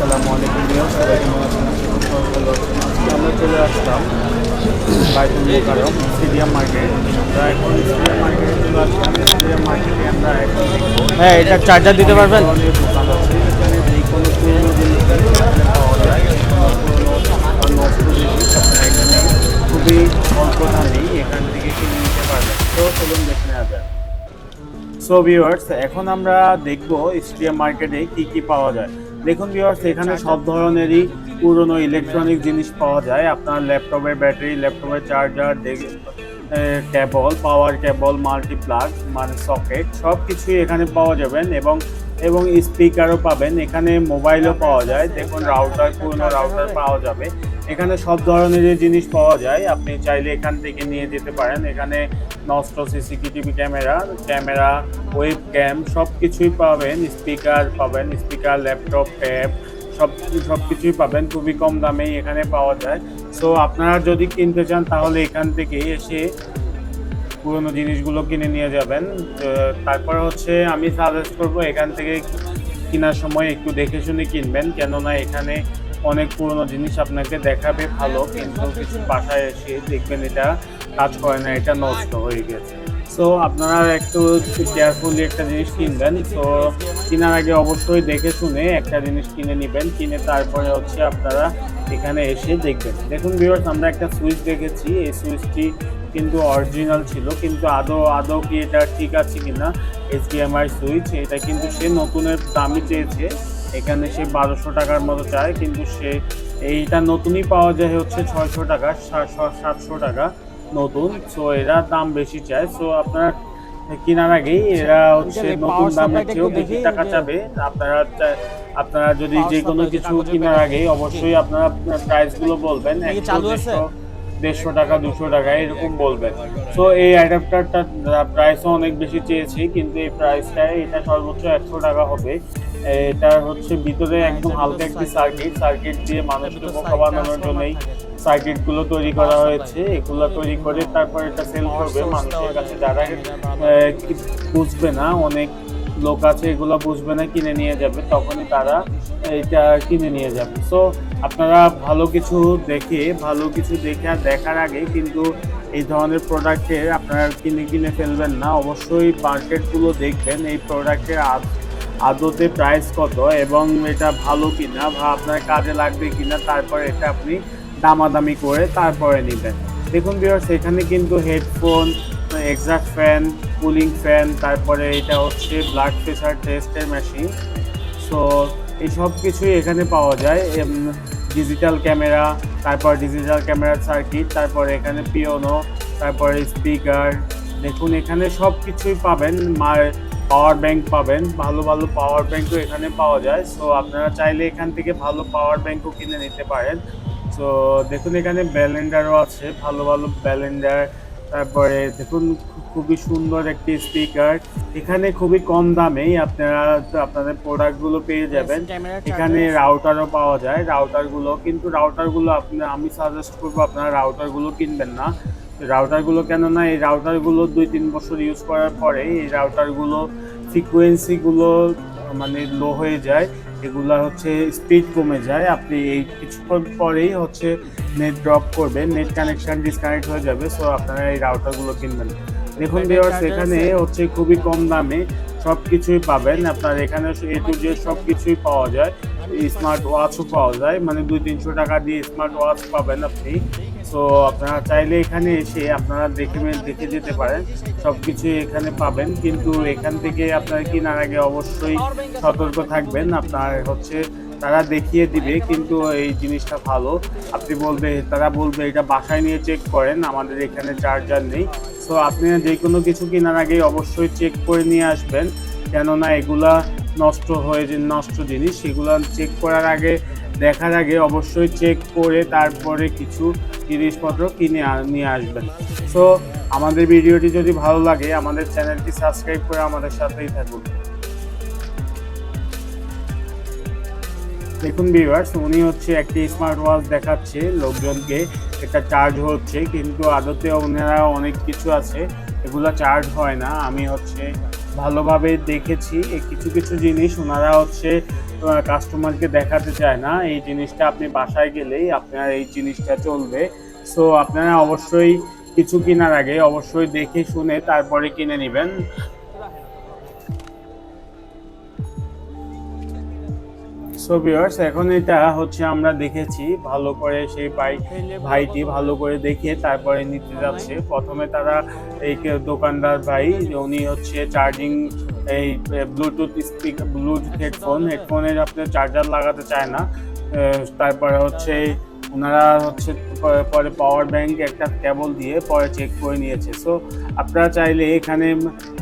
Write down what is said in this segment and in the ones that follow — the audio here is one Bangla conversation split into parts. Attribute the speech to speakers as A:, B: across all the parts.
A: আসসালামু আলাইকুম ভিউয়ার্স সবাই কেমন আছেন? আশা করি সবাই ভালো আছেন। আজকে আমরা চলে আসলাম বাইতুল মোকারম স্টেডিয়াম মার্কেট। আমরা এখন স্টেডিয়াম মার্কেটে চলে আসলাম। স্টেডিয়াম মার্কেটে আমরা এখন
B: হ্যাঁ এটা চার্জার দিতে পারবেন?
A: দোকান আছে। এখানে যে কোনো পুরনো জিনিস পাওয়া যায়। পুরনো জিনিস আপনারা এখানে খুবই অল্প দামেই এখান থেকে কিনে নিতে পারবেন। তো চলুন দেখে নেওয়া যায় সো ভিউয়ার্স এখন আমরা দেখব স্টেডিয়াম মার্কেটে কি কি পাওয়া যায়। দেখুন ভিউয়ার্স এখানে সব ধরনেরই পুরনো ইলেকট্রনিক জিনিস পাওয়া যায়। আপনার ল্যাপটপের ব্যাটারি, ল্যাপটপের charger cable power cable multiplug মানে সকেট সব কিছুই এখানে পাওয়া যাবেন এবং এবং স্পিকারও পাবেন। এখানে মোবাইলও পাওয়া যায়। দেখুন রাউটার পুরনো রাউটার পাওয়া যাবে। এখানে সব ধরনের জিনিস পাওয়া যায়, আপনি চাইলে এখান থেকে নিয়ে যেতে পারেন। এখানে নষ্ট সিসিটিভি ক্যামেরা ক্যামেরা ওয়েব ক্যাম সব কিছুই পাবেন স্পিকার পাবেন স্পিকার ল্যাপটপ ট্যাব সব সব কিছুই পাবেন। খুবই কম দামেই এখানে পাওয়া যায়। সো আপনারা যদি কিনতে চান, তাহলে এখান থেকে এসে পুরোনো জিনিসগুলো কিনে নিয়ে যাবেন। তারপর হচ্ছে আমি সাজেস্ট করব, এখান থেকে কেনার সময় একটু দেখে শুনে কিনবেন। কেননা এখানে অনেক পুরনো জিনিস আপনাকে দেখাবে ভালো, কিন্তু কিছু বাসায় এসে দেখবেন এটা কাজ করে না, এটা নষ্ট হয়ে গেছে। সো আপনারা একটু কেয়ারফুলি একটা জিনিস কিনবেন। তো কেনার আগে অবশ্যই দেখে শুনে একটা জিনিস কিনে নেবেন, কিনে তারপরে হচ্ছে আপনারা এখানে এসে দেখবেন। দেখুন ভিউয়ার্স আমরা একটা সুইচ দেখেছি। এই সুইচটি কিন্তু অরিজিনাল ছিল, কিন্তু আদৌ আদৌ কি এটা ঠিক আছে কিনা? এইচডিএমআই সুইচ, এটা কিন্তু সে নতুনের দামই চেয়েছে। এখানে সে বারোশো টাকার মতো চায় কিন্তু সে এইটা নতুনই পাওয়া যায় হচ্ছে ছয়শো টাকা সাতশো টাকা নতুন সো এরা দাম বেশি চায় সো আপনারা কেনার আগেই এরা হচ্ছে নতুন দামের চেয়েও বেশি টাকা চাবে আপনারা আপনারা যদি যে কোনো কিছু কেনার। আগে অবশ্যই আপনারা প্রাইসগুলো বলবেন? দেড়শো টাকা দুশো টাকা এরকম বলবেন সো এই অ্যাডাপ্টারটা প্রাইসও অনেক বেশি চেয়েছি কিন্তু এই প্রাইসটা এটা সর্বোচ্চ একশো টাকা হবে এটা হচ্ছে ভিতরে একদম হালকা একটি সার্কিট সার্কিট দিয়ে মানুষকে বোকা বানানোর জন্যই সার্কিটগুলো তৈরি করা হয়েছে। এগুলো তৈরি করে তারপর এটা সেল করবে। মানুষের কাছে যারা বুঝবে না অনেক লোক আছে এগুলো বুঝবে না কিনে নিয়ে যাবে তখনই তারা এটা কিনে নিয়ে যাবে। সো আপনারা ভালো কিছু দেখে ভালো কিছু দেখে আর দেখার আগে কিন্তু এই ধরনের প্রোডাক্টের আপনারা কিনে কিনে ফেলবেন না। অবশ্যই মার্কেটগুলো দেখবেন এই প্রোডাক্টের আদতে প্রাইস কত এবং এটা ভালো কিনা বা আপনার কাজে লাগবে কিনা তারপর এটা আপনি দামাদামি করে তারপরে নেবেন। দেখুন বিয়ার্স এখানে কিন্তু headphone exact fan cooling fan তারপরে এটা হচ্ছে ব্লাড প্রেশার টেস্টের মেশিন সো এই সব কিছুই এখানে পাওয়া যায়। ডিজিটাল ক্যামেরা তারপর ডিজিটাল ক্যামেরার সার্কিট তারপর এখানে পিওনো তারপরে স্পিকার দেখুন, এখানে সব কিছুই পাবেন। মার পাওয়ার ব্যাংক পাবেন। ভালো ভালো পাওয়ার ব্যাংকও এখানে পাওয়া যায়। সো আপনারা চাইলে এখান থেকে ভালো পাওয়ার ব্যাংকও কিনে নিতে পারেন। সো দেখুন এখানে ব্যালেন্ডারও আছে। ভালো ভালো ব্যালেন্ডার। তারপরে দেখুন খুবই সুন্দর একটি স্পিকার। এখানে খুবই কম দামেই আপনারা আপনাদের প্রোডাক্টগুলো পেয়ে যাবেন। এখানে রাউটারও পাওয়া যায়। রাউটারগুলো কিন্তু রাউটারগুলো আপনি আমি সাজেস্ট করব আপনারা রাউটারগুলো কিনবেন না। রাউটারগুলো কেন না এই রাউটারগুলো দুই তিন বছর ইউজ করার পরে এই রাউটারগুলো ফ্রিকুয়েন্সিগুলো মানে লো হয়ে যায়। এগুলো হচ্ছে স্পিড কমে যায়। আপনি এই কিছুক্ষণ পরেই হচ্ছে নেট ড্রপ করবেন নেট কানেকশন ডিসকানেক্ট হয়ে যাবে সো আপনারা এই রাউটারগুলো কিনবেন। দেখুন ভিউয়ার্স এখানে হচ্ছে খুবই কম দামে সব কিছুই পাবেন। আপনার এখানে এ টু জেড সব কিছুই পাওয়া যায়। স্মার্ট ওয়াচও পাওয়া যায়। মানে দুই তিনশো টাকা দিয়ে স্মার্ট ওয়াচ পাবেন আপনি। সো আপনারা চাইলে এখানে এসে আপনারা দেখে দেখে যেতে পারেন। সব কিছুই এখানে পাবেন। কিন্তু এখান থেকে আপনারা কেনার আগে অবশ্যই সতর্ক থাকবেন। আপনার হচ্ছে তারা দেখিয়ে দিবে কিন্তু এই জিনিসটা ভালো। আপনি বলবে, তারা বলবে, এটা বাসায় নিয়ে চেক করেন। আমাদের এখানে চার্জার নেই। সো আপনি যে কোনো কিছু কেনার আগে অবশ্যই চেক করে নিয়ে আসবেন। কেননা এগুলা নষ্ট হয়ে যে নষ্ট জিনিস, সেগুলো চেক করার আগে, দেখার আগে অবশ্যই চেক করে তারপরে কিছু জিনিসপত্র কিনে নিয়ে আসবেন। সো আমাদের ভিডিওটি যদি ভালো লাগে, আমাদের চ্যানেলটি সাবস্ক্রাইব করে আমাদের সাথেই থাকুন। দেখুন ভিউয়ার্স উনি হচ্ছে একটি স্মার্ট ওয়াচ দেখাচ্ছে লোকজনকে। এটা চার্জ হচ্ছে, কিন্তু আদতে ওনারা অনেক কিছু আছে, এগুলো চার্জ হয় না। আমি হচ্ছে ভালোভাবে দেখেছি। এই কিছু কিছু জিনিস ওনারা হচ্ছে কাস্টমারকে দেখাতে চায় না। এই জিনিসটা আপনি বাসায় গেলেই আপনার এই জিনিসটা চলবে। সো আপনারা অবশ্যই কিছু কেনার আগে অবশ্যই দেখে শুনে তারপরে কিনে নেবেন। সো ভিউয়ার্স এখন এটা হচ্ছে আমরা দেখেছি ভালো করে সেই ভাই ভাইটি ভালো করে দেখে তারপরে নিতে যাচ্ছে। প্রথমে তারা এই দোকানদার ভাই, উনি হচ্ছে চার্জিং এই ব্লুটুথ স্পিক ব্লুটুথ হেডফোন হেডফোনের আপনার চার্জার লাগাতে চায় না। তারপরে হচ্ছে ওনারা হচ্ছে পরে পাওয়ার ব্যাংক একটা কেবল দিয়ে পরে চেক করে নিয়েছে। সো আপনারা চাইলে এখানে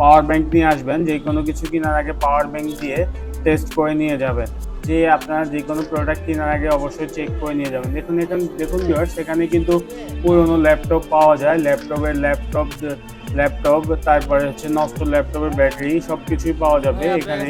A: পাওয়ার ব্যাংক নিয়ে আসবেন। যে কোনো কিছু কেনার আগে পাওয়ার ব্যাংক দিয়ে টেস্ট করে নিয়ে যাবেন। যে আপনারা যে কোনো প্রোডাক্ট কেনার আগে অবশ্যই চেক করে নিয়ে যাবেন। দেখুন এখানে দেখুন ভিউয়ার্স সেখানে কিন্তু পুরোনো ল্যাপটপ পাওয়া যায়। ল্যাপটপের ল্যাপটপ ল্যাপটপ তারপরে হচ্ছে নষ্ট ল্যাপটপের ব্যাটারি সব কিছুই পাওয়া যাবে এখানে।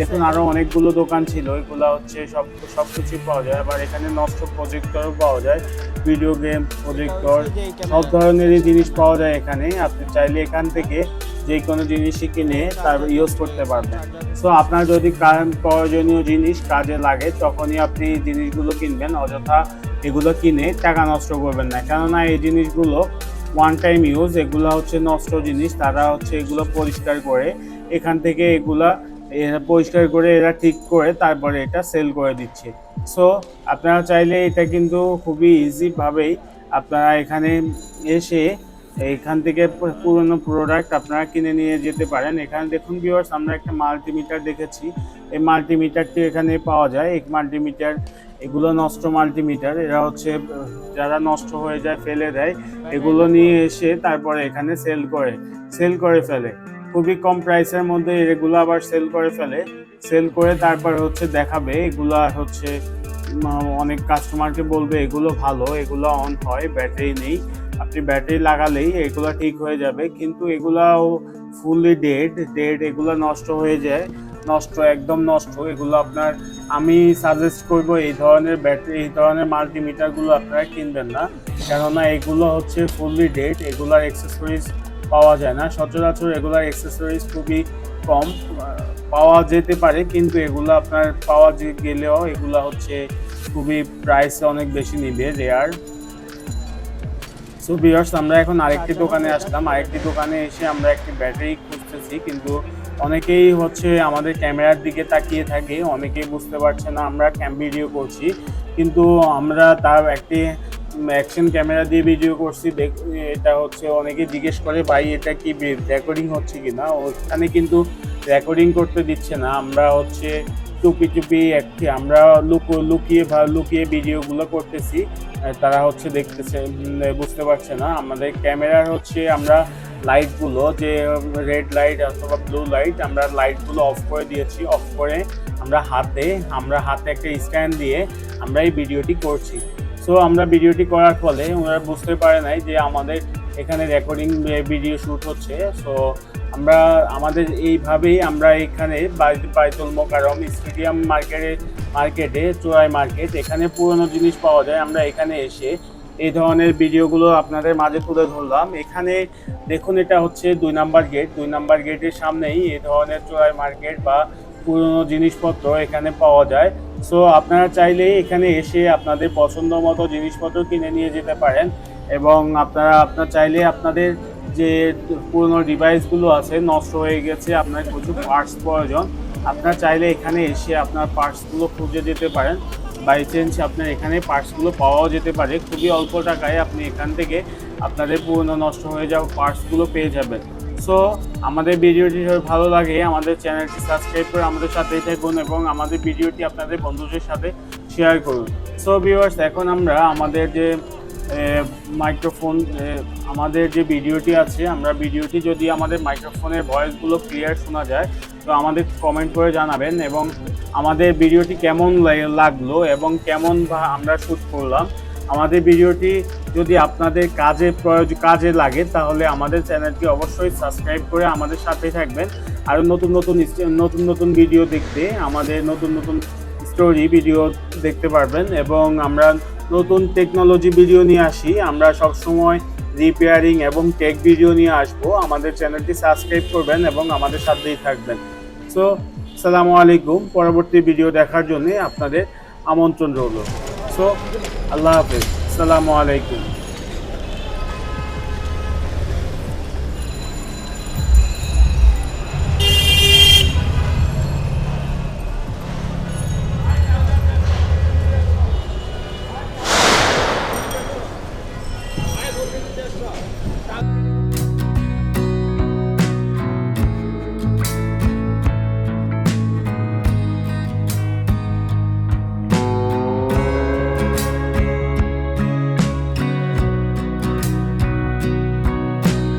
A: দেখুন আরও অনেকগুলো দোকান ছিল এগুলো হচ্ছে সব সব কিছুই পাওয়া যায়। আবার এখানে নষ্ট প্রজেক্টরও পাওয়া যায় ভিডিও গেম প্রজেক্টর সব ধরনেরই জিনিস পাওয়া যায় এখানে। আপনি চাইলে এখান থেকে যে কোনো জিনিসই কিনে তার ইউজ করতে পারবেন। সো আপনার যদি কারেন্ট প্রয়োজনীয় জিনিস কাজে লাগে, তখনই আপনি এই জিনিসগুলো কিনবেন। অযথা এগুলো কিনে টাকা নষ্ট করবেন না। কেননা, এই জিনিসগুলো ওয়ান টাইম ইউজ এগুলো হচ্ছে নষ্ট জিনিস। তারা হচ্ছে এগুলো পরিষ্কার করে, এখান থেকে এগুলা এরা পরিষ্কার করে এরা ঠিক করে তারপরে এটা সেল করে দিচ্ছে। সো আপনারা চাইলে এটা কিন্তু খুবই ইজিভাবেই আপনারা এখানে এসে এখান থেকে পুরনো প্রোডাক্ট আপনারা কিনে নিয়ে যেতে পারেন। এখানে দেখুন ভিউয়ার্স আমরা একটা মাল্টিমিটার দেখেছি। এই মাল্টিমিটারটি এখানে পাওয়া যায়। এক মাল্টিমিটার এগুলো নষ্ট মাল্টিমিটার এরা হচ্ছে, যারা নষ্ট হয়ে যায়, ফেলে দেয়, এগুলো নিয়ে এসে তারপরে এখানে সেল করে। সেল করে ফেলে। খুবই কম প্রাইসের মধ্যে এগুলো আবার সেল করে ফেলে। সেল করে তারপর হচ্ছে দেখাবে। এগুলো হচ্ছে অনেক কাস্টমারকে বলবে, এগুলো ভালো, এগুলো অন হয় ব্যাটারি নেই। আপনি ব্যাটারি লাগালেই এগুলো ঠিক হয়ে যাবে, কিন্তু এগুলাও ফুললি ডেড ডেড এগুলো নষ্ট হয়ে যায়, নষ্ট, একদম নষ্ট। এগুলো আপনার, আমি সাজেস্ট করব এই ধরনের ব্যাটারি, এই ধরনের মাল্টিমিটারগুলো আপনারা কিনবেন না, কেননা এগুলো হচ্ছে ফুললি ডেড এগুলার অ্যাক্সেসরিজ পাওয়া যায় না। সচরাচর এগুলার অ্যাক্সেসরিজ খুবই কম, পাওয়া যেতে পারে, কিন্তু এগুলো আপনার পাওয়া গেলেও এগুলো হচ্ছে খুবই প্রাইস অনেক বেশি নিবে রেয়ার সো ভিউয়ার্স আমরা এখন আরেকটি দোকানে আসলাম। আরেকটি দোকানে এসে আমরা একটি ব্যাটারি খুঁজতেছি। কিন্তু অনেকেই হচ্ছে আমাদের ক্যামেরার দিকে তাকিয়ে থাকে। অনেকেই বুঝতে পারছে না, আমরা ক্যাম ভিডিও করছি। কিন্তু আমরা তার একটি অ্যাকশন ক্যামেরা দিয়ে ভিডিও করছি। এটা হচ্ছে অনেকে জিজ্ঞেস করে, ভাই, এটা কি রেকর্ডিং হচ্ছে কি না ওখানে কিন্তু রেকর্ডিং করতে দিচ্ছে না। আমরা হচ্ছে চুপি চুপি একটি আমরা লুকো- লুকিয়ে লুকিয়ে ভিডিওগুলো করতেছি। তারা হচ্ছে দেখতেছে বুঝতে পারছে না। আমাদের ক্যামেরার হচ্ছে আমরা লাইটগুলো যে, রেড লাইট অথবা ব্লু লাইট আমরা লাইটগুলো অফ করে দিয়েছি। অফ করে আমরা হাতে আমরা হাতে একটা স্ক্যান দিয়ে আমরা এই ভিডিওটি করছি। সো, আমরা ভিডিওটি করার ফলে ওনারা বুঝতে পারে নাই যে আমাদের এখানে রেকর্ডিং ভিডিও শ্যুট হচ্ছে। সো আমরা আমাদের এইভাবেই আমরা এখানে বাই- বাইতুল মোকারম স্টেডিয়াম মার্কেটে মার্কেটে চোরাই মার্কেট, এখানে পুরনো জিনিস পাওয়া যায়। আমরা এখানে এসে এই ধরনের ভিডিওগুলো আপনাদের মাঝে তুলে ধরলাম। এখানে দেখুন, এটা হচ্ছে দুই নাম্বার গেট। দুই নাম্বার গেটের সামনেই এই ধরনের চোরাই মার্কেট বা পুরনো জিনিসপত্র এখানে পাওয়া যায়। সো আপনারা চাইলে এখানে এসে আপনাদের পছন্দ মতো জিনিসপত্র কিনে নিয়ে যেতে পারেন এবং আপনারা আপনার চাইলে আপনাদের যে পুরনো ডিভাইসগুলো আছে, নষ্ট হয়ে গেছে, আপনার প্রচুর পার্টস প্রয়োজন। আপনার চাইলে এখানে এসে আপনার পার্টসগুলো খুঁজে যেতে পারেন। বাই চান্স আপনার এখানে পার্টসগুলো পাওয়াও যেতে পারে। খুবই অল্প টাকায় আপনি এখান থেকে আপনাদের পুরনো নষ্ট হয়ে যাওয়া পার্টসগুলো পেয়ে যাবেন। সো আমাদের ভিডিওটি ভালো লাগে, আমাদের চ্যানেলটি সাবস্ক্রাইব করে আমাদের সাথেই থাকুন এবং আমাদের ভিডিওটি আপনাদের বন্ধুদের সাথে শেয়ার করুন। সো ভিউয়ার্স এখন আমরা আমাদের যে মাইক্রোফোন আমাদের যে ভিডিওটি আছে, আমরা ভিডিওটি যদি আমাদের মাইক্রোফোনের ভয়েসগুলো ক্লিয়ার শোনা যায়, তো আমাদের কমেন্ট করে জানাবেন এবং আমাদের ভিডিওটি কেমন লাগল এবং কেমন আমরা শ্যুট করলাম। আমাদের ভিডিওটি যদি আপনাদের কাজে প্রয়োজন কাজে লাগে, তাহলে আমাদের চ্যানেলটি অবশ্যই সাবস্ক্রাইব করে আমাদের সাথে থাকবেন। আর নতুন নতুন নতুন নতুন ভিডিও দেখতে আমাদের নতুন নতুন স্টোরি ভিডিও দেখতে পারবেন এবং আমরা নতুন টেকনোলজি ভিডিও নিয়ে আসি। আমরা সব সময় রিপেয়ারিং এবং টেক ভিডিও নিয়ে আসব। আমাদের চ্যানেলটি সাবস্ক্রাইব করবেন এবং আমাদের সাথেই থাকবেন। সো সালামু আলাইকুম। পরবর্তী ভিডিও দেখার জন্য আপনাদের আমন্ত্রণ রইল। সো আল্লাহ হাফেজ। সালামু আলাইকুম।